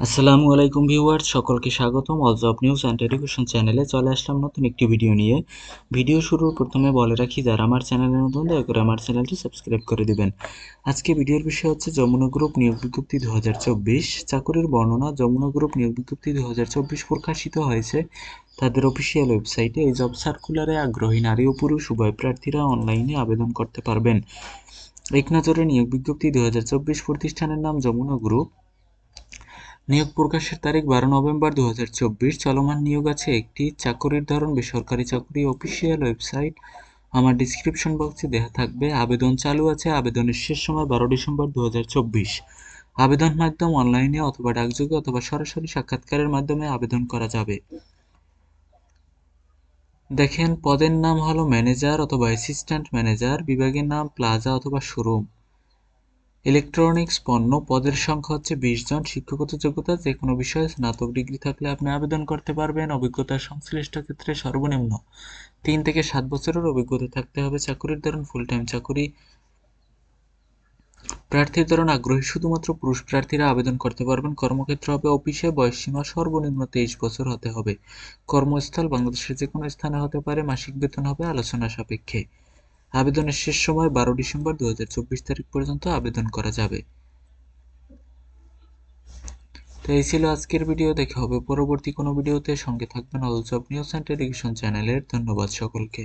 আসসালামু আলাইকুম ভিউয়ার্স, সকলকে স্বাগতম। All job news and education চ্যানেলে চলে আসলাম নতুন একটি ভিডিও নিয়ে। ভিডিও শুরুর প্রথমে বলে রাখি, যারা আমার চ্যানেলের নতুন, দয়া করে আমার চ্যানেলটি সাবস্ক্রাইব করে দিবেন। আজকে ভিডিওর বিষয় হচ্ছে যমুনা গ্রুপ নিয়োগ বিজ্ঞপ্তি দু হাজার চব্বিশ। চাকরির বর্ণনা, যমুনা গ্রুপ নিয়োগ বিজ্ঞপ্তি দু হাজার চব্বিশ প্রকাশিত হয়েছে। তাদের অফিসিয়াল ওয়েবসাইটে এই জব সার্কুলারে আগ্রহী নারী ও পুরুষ, উভয় প্রার্থীরা অনলাইনে আবেদন করতে পারবেন। এক নজরে নিয়োগ বিজ্ঞপ্তি দু হাজার চব্বিশ প্রতিষ্ঠানের নাম যমুনা গ্রুপ নিয়োগ প্রকাশের তারিখ বারো নভেম্বর দু হাজার চলমান নিয়োগ আছে একটি চাকরির ধরন, বেসরকারি চাকরি, অফিসিয়াল ওয়েবসাইট। আমার ডিসক্রিপশন বক্সে দেওয়া থাকবে, আবেদন চালু আছে, আবেদনের শেষ সময় বারো ডিসেম্বর দুহাজার চব্বিশ। আবেদন মাধ্যম অনলাইনে অথবা ডাকযোগে অথবা সরাসরি সাক্ষাৎকারের মাধ্যমে আবেদন করা যাবে। দেখেন, পদের নাম হলো ম্যানেজার অথবা অ্যাসিস্ট্যান্ট ম্যানেজার বিভাগের নাম প্লাজা অথবা শোরুম ইলেকট্রনিক্স পণ্য পদের সংখ্যা হচ্ছে বিশ জন। শিক্ষাগত যোগ্যতা যে কোনো বিষয়ে স্নাতক ডিগ্রি থাকলে আপনি আবেদন করতে পারবেন। অভিজ্ঞতা সংশ্লিষ্ট ক্ষেত্রে সর্বনিম্ন তিন থেকে সাত বছরের অভিজ্ঞতা থাকতে হবে। চাকুরির ধরন ফুল টাইম চাকুরি। প্রার্থীর ধরন আগ্রহী। শুধুমাত্র পুরুষ প্রার্থীরা আবেদন করতে পারবেন। কর্মক্ষেত্র হবে অফিসে। বয়সসীমা সর্বনিম্ন তেইশ বছর হতে হবে। কর্মস্থল বাংলাদেশের যে কোনো স্থানে হতে পারে। মাসিক বেতন হবে আলোচনা সাপেক্ষে। আবেদনের শেষ সময় বারো ডিসেম্বর দু হাজার চব্বিশ তারিখ পর্যন্ত আবেদন করা যাবে। তো এই ছিল আজকের ভিডিও। দেখে হবে পরবর্তী কোনো ভিডিওতে। সঙ্গে থাকবেন all job news and education চ্যানেলের। ধন্যবাদ সকলকে।